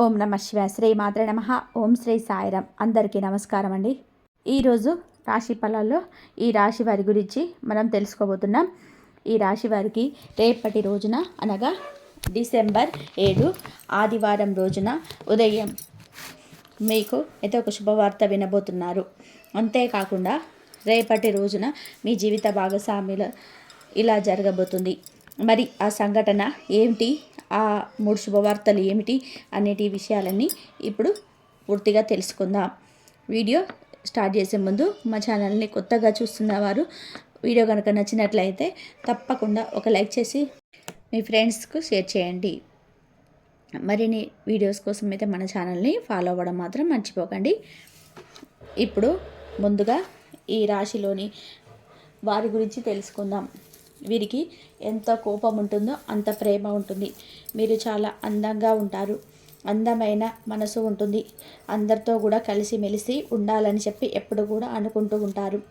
ఓం నమ శివ శ్రీ మాత్ర నమ. ఓం శ్రీ సాయిరం. అందరికీ నమస్కారం అండి. ఈరోజు రాశి ఫలాల్లో ఈ రాశి వారి గురించి మనం తెలుసుకోబోతున్నాం. ఈ రాశి వారికి రేపటి రోజున అనగా డిసెంబర్ ఏడు ఆదివారం రోజున ఉదయం మీకు అయితే ఒక శుభవార్త వినబోతున్నారు. అంతేకాకుండా రేపటి రోజున మీ జీవిత భాగస్వాముల ఇలా జరగబోతుంది. మరి ఆ సంఘటన ఏమిటి ఆ మూడు శుభవార్తలు ఏమిటి అనేటి విషయాలన్నీ ఇప్పుడు పూర్తిగా తెలుసుకుందాం. వీడియో స్టార్ట్ చేసే ముందు మా ఛానల్ని కొత్తగా చూస్తున్న వారు వీడియో కనుక నచ్చినట్లయితే తప్పకుండా ఒక లైక్ చేసి మీ ఫ్రెండ్స్కు షేర్ చేయండి. మరిన్ని వీడియోస్ కోసం అయితే మన ఛానల్ని ఫాలో అవ్వడం మాత్రం మర్చిపోకండి. ఇప్పుడు ముందుగా ఈ రాశిలోని వారి గురించి తెలుసుకుందాం. వీరికి ఎంత కోపం ఉంటుందో అంత ప్రేమ ఉంటుంది. మీరు చాలా అందంగా ఉంటారు. అందమైన మనసు ఉంటుంది. అందరితో కూడా కలిసిమెలిసి ఉండాలని చెప్పి ఎప్పుడు కూడా అనుకుంటూ ఉంటారు.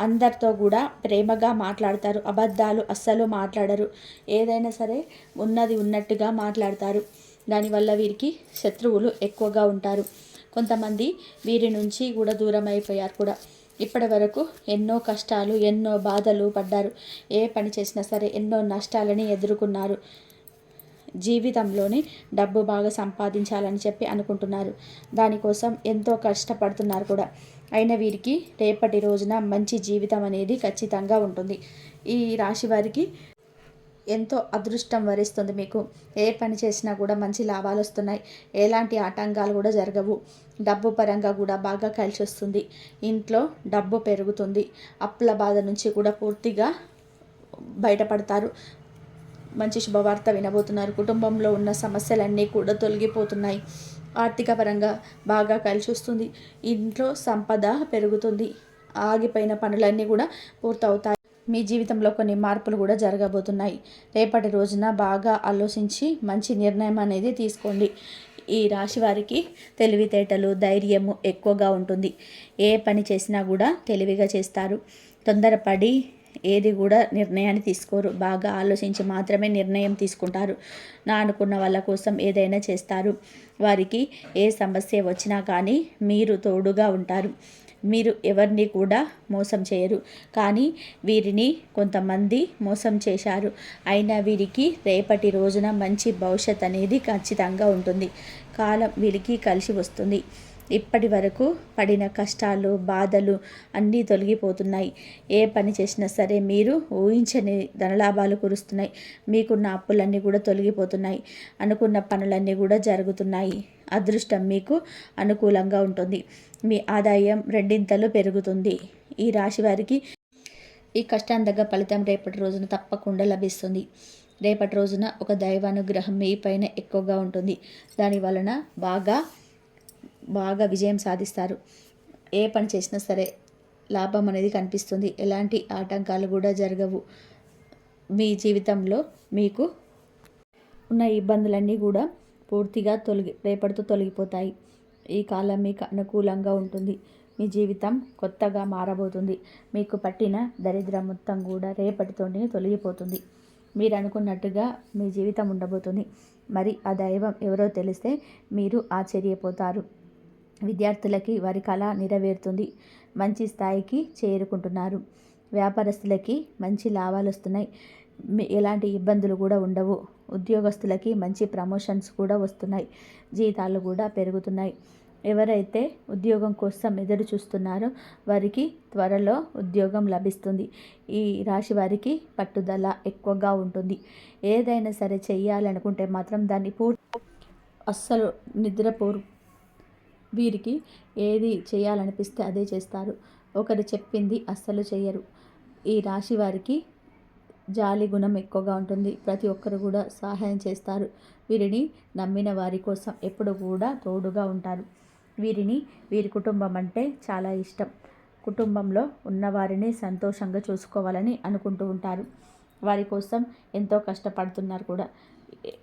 అందరితో కూడా ప్రేమగా మాట్లాడతారు. అబద్ధాలు అస్సలు మాట్లాడరు. ఏదైనా సరే ఉన్నది ఉన్నట్టుగా మాట్లాడతారు. దానివల్ల వీరికి శత్రువులు ఎక్కువగా ఉంటారు. కొంతమంది వీరి నుంచి కూడా దూరం అయిపోయారు కూడా. ఇప్పటి వరకు ఎన్నో కష్టాలు ఎన్నో బాధలు పడ్డారు. ఏ పని చేసినా సరే ఎన్నో నష్టాలని ఎదుర్కొన్నారు. జీవితంలోని డబ్బు బాగా సంపాదించాలని చెప్పి అనుకుంటున్నారు. దానికోసం ఎంతో కష్టపడుతున్నారు కూడా. అయిన వీరికి రేపటి రోజున మంచి జీవితం అనేది ఖచ్చితంగా ఉంటుంది. ఈ రాశి వారికి ఎంతో అదృష్టం వరిస్తుంది మీకు. ఏ పని చేసినా కూడా మంచి లాభాలు వస్తున్నాయి. ఎలాంటి ఆటంకాలు కూడా జరగవు. డబ్బు పరంగా కూడా బాగా కలిసి వస్తుంది. ఇంట్లో డబ్బు పెరుగుతుంది. అప్పుల బాధ నుంచి కూడా పూర్తిగా బయటపడతారు. మంచి శుభవార్త వినబోతున్నారు. కుటుంబంలో ఉన్న సమస్యలన్నీ కూడా తొలగిపోతున్నాయి. ఆర్థిక పరంగా బాగా కలిసి వస్తుంది. ఇంట్లో సంపద పెరుగుతుంది. ఆగిపోయిన పనులన్నీ కూడా పూర్తవుతాయి. మీ జీవితంలో కొన్ని మార్పులు కూడా జరగబోతున్నాయి. రేపటి రోజున బాగా ఆలోచించి మంచి నిర్ణయం అనేది తీసుకోండి. ఈ రాశి వారికి తెలివితేటలు ధైర్యము ఎక్కువగా ఉంటుంది. ఏ పని చేసినా కూడా తెలివిగా చేస్తారు. తొందరపడి ఏది కూడా నిర్ణయాన్ని తీసుకోరు. బాగా ఆలోచించి మాత్రమే నిర్ణయం తీసుకుంటారు. నా అనుకున్న వాళ్ళ కోసం ఏదైనా చేస్తారు. వారికి ఏ సమస్య వచ్చినా కానీ మీరు తోడుగా ఉంటారు. మీరు ఎవరిని కూడా మోసం చేయరు. కానీ వీరిని కొంతమంది మోసం చేశారు. అయినా వీరికి రేపటి రోజున మంచి భవిష్యత్ అనేది ఖచ్చితంగా ఉంటుంది. కాలం వీరికి కలిసి వస్తుంది. ఇప్పటి వరకు పడిన కష్టాలు బాధలు అన్నీ తొలగిపోతున్నాయి. ఏ పని చేసినా సరే మీరు ఊహించని ధనలాభాలు కురుస్తున్నాయి. మీకున్న అప్పులన్నీ కూడా తొలగిపోతున్నాయి. అనుకున్న పనులన్నీ కూడా జరుగుతున్నాయి. అదృష్టం మీకు అనుకూలంగా ఉంటుంది. మీ ఆదాయం రెండింతలు పెరుగుతుంది. ఈ రాశి వారికి ఈ కష్టాన్ని తగ్గ ఫలితం రేపటి రోజున తప్పకుండా లభిస్తుంది. రేపటి రోజున ఒక దైవానుగ్రహం మీ పైన ఎక్కువగా ఉంటుంది. దాని వలన బాగా బాగా విజయం సాధిస్తారు. ఏ పని చేసినా సరే లాభం అనేది కనిపిస్తుంది. ఎలాంటి ఆటంకాలు కూడా జరగవు. మీ జీవితంలో మీకు ఉన్న ఇబ్బందులన్నీ కూడా పూర్తిగా తొలగి రేపటితో తొలగిపోతాయి. ఈ కాలం మీకు అనుకూలంగా ఉంటుంది. మీ జీవితం కొత్తగా మారబోతుంది. మీకు పట్టిన దరిద్రం మొత్తం కూడా రేపటితోనే తొలగిపోతుంది. మీరు అనుకున్నట్టుగా మీ జీవితం ఉండబోతుంది. మరి ఆ దైవం ఎవరో తెలిస్తే మీరు ఆశ్చర్యపోతారు. విద్యార్థులకి వారి కళ నెరవేరుతుంది. మంచి స్థాయికి చేరుకుంటున్నారు. వ్యాపారస్తులకి మంచి లాభాలు వస్తున్నాయి. ఎలాంటి ఇబ్బందులు కూడా ఉండవు. ఉద్యోగస్తులకి మంచి ప్రమోషన్స్ కూడా వస్తున్నాయి. జీతాలు కూడా పెరుగుతున్నాయి. ఎవరైతే ఉద్యోగం కోసం ఎదురు చూస్తున్నారో వారికి త్వరలో ఉద్యోగం లభిస్తుంది. ఈ రాశి వారికి పట్టుదల ఎక్కువగా ఉంటుంది. ఏదైనా సరే చేయాలనుకుంటే మాత్రం దాన్ని పూర్తి అస్సలు నిద్రపోరు. వీరికి ఏది చేయాలనిపిస్తే అదే చేస్తారు. ఒకరు చెప్పింది అస్సలు చేయరు. ఈ రాశి వారికి జాలి గుణం ఎక్కువగా ఉంటుంది. ప్రతి ఒక్కరు కూడా సహాయం చేస్తారు. వీరిని నమ్మిన వారి కోసం ఎప్పుడు కూడా తోడుగా ఉంటారు. వీరిని వీరి కుటుంబం అంటే చాలా ఇష్టం. కుటుంబంలో ఉన్నవారిని సంతోషంగా చూసుకోవాలని అనుకుంటూ ఉంటారు. వారి కోసం ఎంతో కష్టపడుతున్నారు కూడా.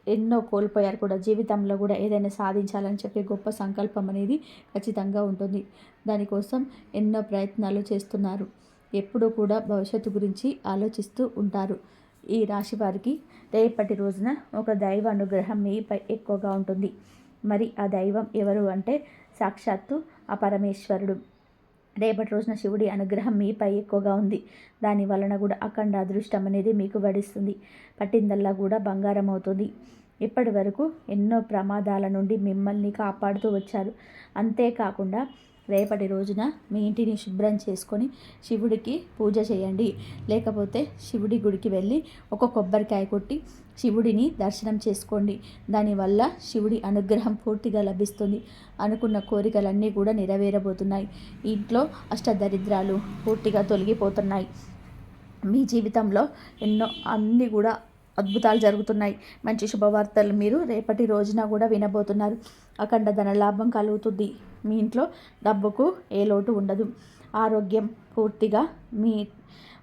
ఎన్నో కోల్పోయారు కూడా. జీవితంలో కూడా ఏదైనా సాధించాలని చెప్పే గొప్ప సంకల్పం అనేది ఖచ్చితంగా ఉంటుంది. దానికోసం ఎన్నో ప్రయత్నాలు చేస్తున్నారు. ఎప్పుడూ కూడా భవిష్యత్తు గురించి ఆలోచిస్తూ ఉంటారు. ఈ రాశి వారికి రేపటి రోజున ఒక దైవ అనుగ్రహం మీపై ఎక్కువగా ఉంటుంది. మరి ఆ దైవం ఎవరు అంటే సాక్షాత్తు ఆ పరమేశ్వరుడు. రేపటి రోజున శివుడి అనుగ్రహం మీపై ఎక్కువగా ఉంది. దాని వలన కూడా అఖండ అదృష్టం అనేది మీకు వడిస్తుంది. పట్టిందల్లా కూడా బంగారం అవుతుంది. ఇప్పటి వరకు ఎన్నో ప్రమాదాల నుండి మిమ్మల్ని కాపాడుతూ వచ్చారు. అంతేకాకుండా రేపటి రోజున మీ ఇంటిని శుభ్రం చేసుకొని శివుడికి పూజ చేయండి. లేకపోతే శివుడి గుడికి వెళ్ళి ఒక కొబ్బరికాయ కొట్టి శివుడిని దర్శనం చేసుకోండి. దానివల్ల శివుడి అనుగ్రహం పూర్తిగా లభిస్తుంది. అనుకున్న కోరికలన్నీ కూడా నెరవేరబోతున్నాయి. ఇంట్లో అష్టదరిద్రాలు పూర్తిగా తొలగిపోతున్నాయి. మీ జీవితంలో ఎన్నో అన్నీ కూడా అద్భుతాలు జరుగుతున్నాయి. మంచి శుభవార్తలు మీరు రేపటి రోజున కూడా వినబోతున్నారు. అఖండ ధన లాభం కలుగుతుంది. మీ ఇంట్లో డబ్బుకు ఏ లోటు ఉండదు. ఆరోగ్యం పూర్తిగా మీ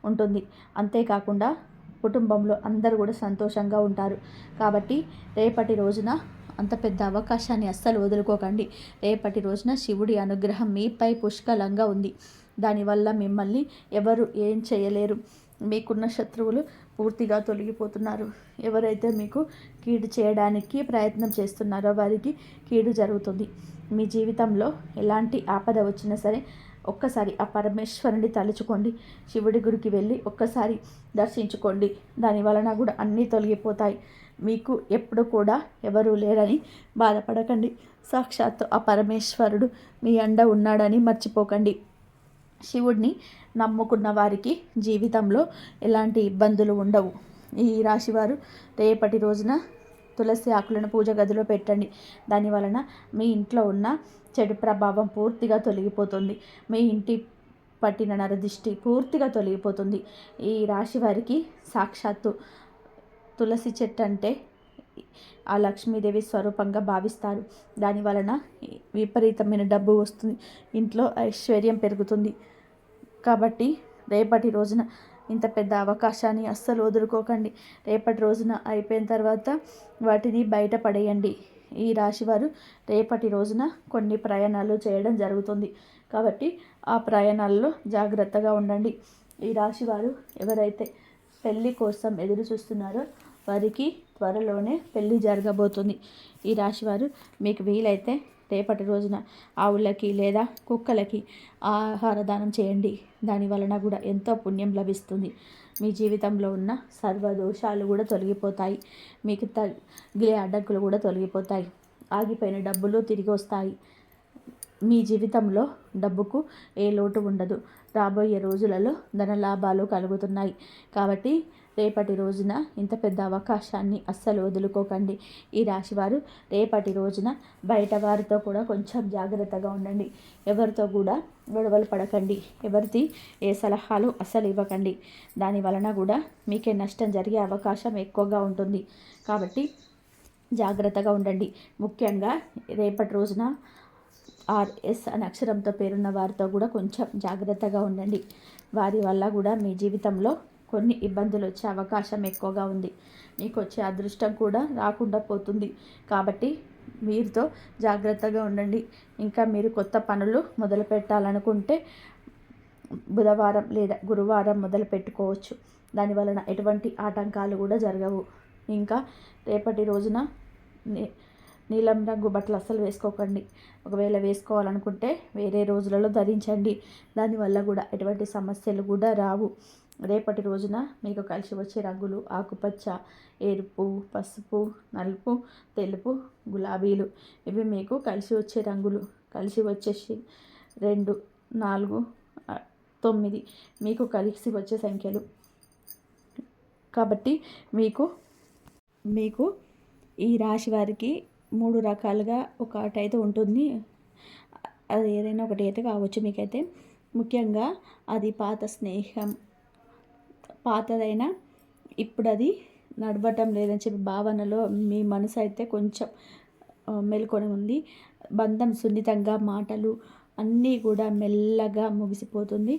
ఉంటుంది. అంతేకాకుండా కుటుంబంలో అందరూ కూడా సంతోషంగా ఉంటారు. కాబట్టి రేపటి రోజున అంత పెద్ద అవకాశాన్ని అస్సలు వదులుకోకండి. రేపటి రోజున శివుడి అనుగ్రహం మీపై పుష్కలంగా ఉంది. దానివల్ల మిమ్మల్ని ఎవరు ఏం చేయలేరు. మీకున్న శత్రువులు పూర్తిగా తొలగిపోతున్నారు. ఎవరైతే మీకు కీడు చేయడానికి ప్రయత్నం చేస్తున్నారో వారికి కీడు జరుగుతుంది. మీ జీవితంలో ఎలాంటి ఆపద వచ్చినా సరే ఒక్కసారి ఆ పరమేశ్వరుని తలుచుకోండి. శివుడి గుడికి వెళ్ళి ఒక్కసారి దర్శించుకోండి. దాని వలన కూడా అన్నీ తొలగిపోతాయి. మీకు ఎప్పుడు కూడా ఎవరూ లేరని బాధపడకండి. సాక్షాత్తు ఆ పరమేశ్వరుడు మీ అండ ఉన్నాడని మర్చిపోకండి. శివుడిని నమ్ముకున్న వారికి జీవితంలో ఎలాంటి ఇబ్బందులు ఉండవు. ఈ రాశివారు రేపటి రోజున తులసి ఆకులను పూజ గదిలో పెట్టండి. దాని వలన మీ ఇంట్లో ఉన్న చెడు ప్రభావం పూర్తిగా తొలగిపోతుంది. మీ ఇంటి పట్టిన నరదిష్టి పూర్తిగా తొలగిపోతుంది. ఈ రాశి వారికి సాక్షాత్తు తులసి చెట్టు అంటే ఆ లక్ష్మీదేవి స్వరూపంగా భావిస్తారు. దాని వలన విపరీతమైన డబ్బు వస్తుంది. ఇంట్లో ఐశ్వర్యం పెరుగుతుంది. కాబట్టి రేపటి రోజున ఇంత పెద్ద అవకాశాన్ని అస్సలు వదులుకోకండి. రేపటి రోజున అయిపోయిన తర్వాత వాటిని బయటపడేయండి ఈ రాశివారు రేపటి రోజున కొన్ని ప్రయాణాలు చేయడం జరుగుతుంది. కాబట్టి ఆ ప్రయాణాల్లో జాగ్రత్తగా ఉండండి. ఈ రాశివారు ఎవరైతే పెళ్ళి కోసం ఎదురు చూస్తున్నారో వారికి త్వరలోనే పెళ్ళి జరగబోతుంది. ఈ రాశివారు మీకు వీలైతే రేపటి రోజున ఆవులకి లేదా కుక్కలకి ఆహార దానం చేయండి. దాని వలన కూడా ఎంతో పుణ్యం లభిస్తుంది. మీ జీవితంలో ఉన్న సర్వ దోషాలు కూడా తొలగిపోతాయి. మీకు తగిలే అడ్డంకులు కూడా తొలగిపోతాయి. ఆగిపోయిన డబ్బులు తిరిగి వస్తాయి. మీ జీవితంలో డబ్బుకు ఏ లోటు ఉండదు. రాబోయే రోజులలో ధన లాభాలు కలుగుతున్నాయి. కాబట్టి రేపటి రోజున ఇంత పెద్ద అవకాశాన్ని అస్సలు వదులుకోకండి. ఈ రాశివారు రేపటి రోజున బయట వారితో కూడా కొంచెం జాగ్రత్తగా ఉండండి. ఎవరితో కూడా గొడవలు పడకండి. ఎవరిది ఏ సలహాలు అస్సలు ఇవ్వకండి. దాని వలన కూడా మీకే నష్టం జరిగే అవకాశం ఎక్కువగా ఉంటుంది. కాబట్టి జాగ్రత్తగా ఉండండి. ముఖ్యంగా రేపటి రోజున ఆర్ఎస్ అనే అక్షరంతో పేరున్న వారితో కూడా కొంచెం జాగ్రత్తగా ఉండండి. వారి వల్ల కూడా మీ జీవితంలో కొన్ని ఇబ్బందులు వచ్చే అవకాశం ఎక్కువగా ఉంది. మీకు వచ్చే అదృష్టం కూడా రాకుండా పోతుంది. కాబట్టి మీరుతో జాగ్రత్తగా ఉండండి. ఇంకా మీరు కొత్త పనులు మొదలు పెట్టాలనుకుంటే బుధవారం లేదా గురువారం మొదలు పెట్టుకోవచ్చు. దానివలన ఎటువంటి ఆటంకాలు కూడా జరగవు. ఇంకా రేపటి రోజున నీలం రంగు బట్టలు అస్సలు వేసుకోకండి. ఒకవేళ వేసుకోవాలనుకుంటే వేరే రోజులలో ధరించండి. దానివల్ల కూడా ఎటువంటి సమస్యలు కూడా రావు. రేపటి రోజున మీకు కలిసి వచ్చే రంగులు ఆకుపచ్చ ఎరుపు పసుపు నలుపు తెలుపు గులాబీలు. ఇవి మీకు కలిసి వచ్చే రంగులు. కలిసి వచ్చేసి రెండు నాలుగు తొమ్మిది మీకు కలిసి వచ్చే సంఖ్యలు. కాబట్టి మీకు మీకు ఈ రాశి వారికి మూడు రకాలుగా ఒకటైతే ఉంటుంది. అది ఏదైనా ఒకటి అయితే కావచ్చు మీకైతే. ముఖ్యంగా అది పాత స్నేహం పాతదైనా ఇప్పుడు అది నడవటం లేదని చెప్పి భావనలో మీ మనసు అయితే కొంచెం మెలుకొని ఉంది. బంధం సున్నితంగా మాటలు అన్నీ కూడా మెల్లగా ముగిసిపోతుంది.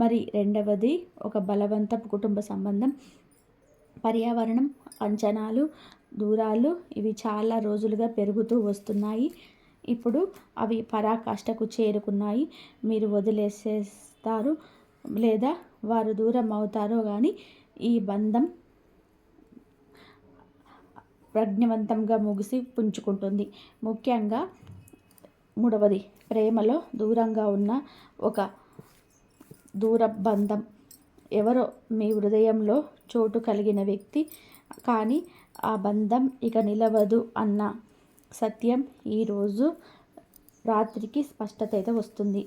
మరి రెండవది ఒక బలవంతపు కుటుంబ సంబంధం. పర్యావరణం అంచనాలు దూరాలు ఇవి చాలా రోజులుగా పెరుగుతూ వస్తున్నాయి. ఇప్పుడు అవి పరాకాష్ఠకు చేరుకున్నాయి. మీరు వదిలేసేస్తారు. లేదా వారు దూరం అవుతారో కానీ ఈ బంధం ప్రజ్ఞవంతంగా ముగిసి పుంజుకుంటుంది. ముఖ్యంగా మూడవది ప్రేమలో దూరంగా ఉన్న ఒక దూర బంధం. ఎవరో మీ హృదయంలో చోటు కలిగిన వ్యక్తి కానీ ఆ బంధం ఇక నిలవదు అన్న సత్యం ఈరోజు రాత్రికి స్పష్టత అయితే వస్తుంది.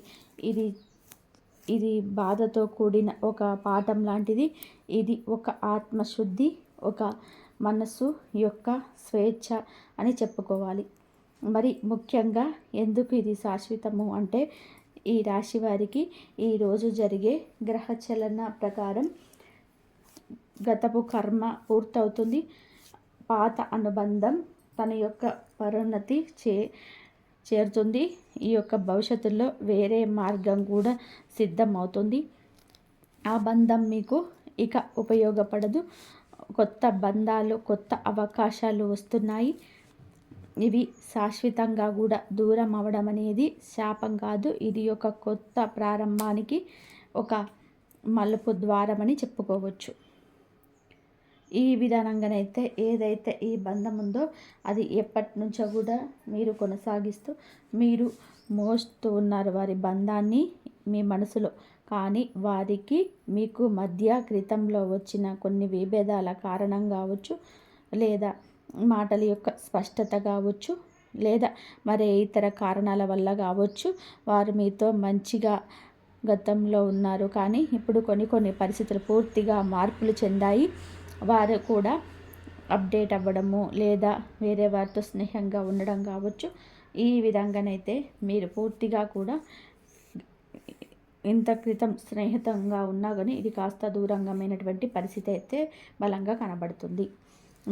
ఇది ఇది బాధతో కూడిన ఒక పాఠం లాంటిది. ఇది ఒక ఆత్మశుద్ధి ఒక మనస్సు యొక్క స్వేచ్ఛ అని చెప్పుకోవాలి. మరి ముఖ్యంగా ఎందుకు ఇది శాశ్వతము అంటే ఈ రాశి వారికి ఈరోజు జరిగే గ్రహచలన ప్రకారం గతపు కర్మ పూర్తవుతుంది. పాత అనుబంధం తన యొక్క పరోన్నతి చే చేరుతుంది. ఈ యొక్క భవిష్యత్తులో వేరే మార్గం కూడా సిద్ధమవుతుంది. ఆ బంధం మీకు ఇక ఉపయోగపడదు. కొత్త బంధాలు కొత్త అవకాశాలు వస్తున్నాయి. ఇవి శాశ్వతంగా కూడా దూరం అవ్వడం అనేది శాపం కాదు. ఇది ఒక కొత్త ప్రారంభానికి ఒక మలుపు ద్వారమని చెప్పుకోవచ్చు. ఈ విధానంగానైతే ఏదైతే ఈ బంధం ఉందో అది ఎప్పటి నుంచో కూడా మీరు కొనసాగిస్తూ మీరు మోస్తూ ఉన్నారు వారి బంధాన్ని మీ మనసులో. కానీ వారికి మీకు మధ్య క్రితంలో వచ్చిన కొన్ని విభేదాల కారణం కావచ్చు లేదా మాటల యొక్క స్పష్టత కావచ్చు లేదా మరే ఇతర కారణాల వల్ల కావచ్చు వారు మీతో మంచిగా గతంలో ఉన్నారు. కానీ ఇప్పుడు కొన్ని కొన్ని పరిస్థితులు పూర్తిగా మార్పులు చెందాయి. వారు కూడా అప్డేట్ అవ్వడము లేదా వేరే వారితో స్నేహంగా ఉండడం కావచ్చు. ఈ విధంగానైతే మీరు పూర్తిగా కూడా ఇంత క్రితం స్నేహితంగా ఉన్నా కానీ ఇది కాస్త దూరంగమైనటువంటి పరిస్థితి అయితే బలంగా కనబడుతుంది.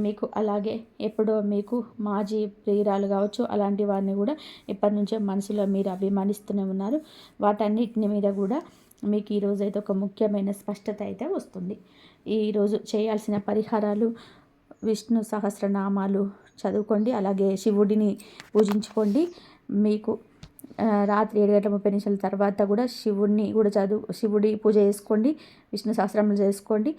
మీకు అలాగే ఎప్పుడో మీకు మాజీ ప్రియురాలు కావచ్చు అలాంటి వారిని కూడా ఇప్పటి నుంచే మనసులో మీరు అభిమానిస్తూనే ఉన్నారు. వాటన్నిటిని మీద కూడా మీకు ఈరోజు అయితే ఒక ముఖ్యమైన స్పష్టత అయితే వస్తుంది. ఈరోజు చేయాల్సిన పరిహారాలు విష్ణు సహస్రనామాలు చదువుకోండి అలాగే శివుడిని పూజించుకోండి. మీకు రాత్రి ఏడు గంటల ముప్పై నిమిషాల తర్వాత కూడా శివుడిని కూడా చదువు శివుడి పూజ చేసుకోండి విష్ణు సహస్రములు చేసుకోండి.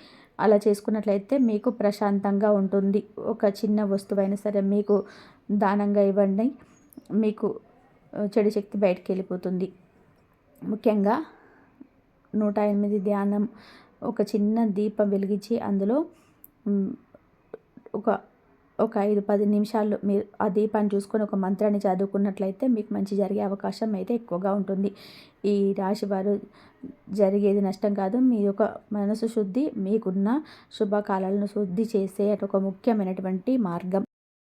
అలా చేసుకున్నట్లయితే మీకు ప్రశాంతంగా ఉంటుంది. ఒక చిన్న వస్తువైనా సరే మీకు దానంగా ఇవ్వండి. మీకు చెడు శక్తి బయటకు వెళ్ళిపోతుంది. ముఖ్యంగా నూట ఎనిమిది ధ్యానం ఒక చిన్న దీపం వెలిగించి అందులో ఒక ఒక ఐదు పది నిమిషాలు మీరు ఆ దీపాన్ని చూసుకొని ఒక మంత్రాన్ని చదువుకున్నట్లయితే మీకు మంచి జరిగే అవకాశం అయితే ఎక్కువగా ఉంటుంది. ఈ రాశి వారు జరిగేది నష్టం కాదు. మీ యొక్క మనసు శుద్ధి మీకున్న శుభకాలను శుద్ధి చేసే ఒక ముఖ్యమైనటువంటి మార్గం.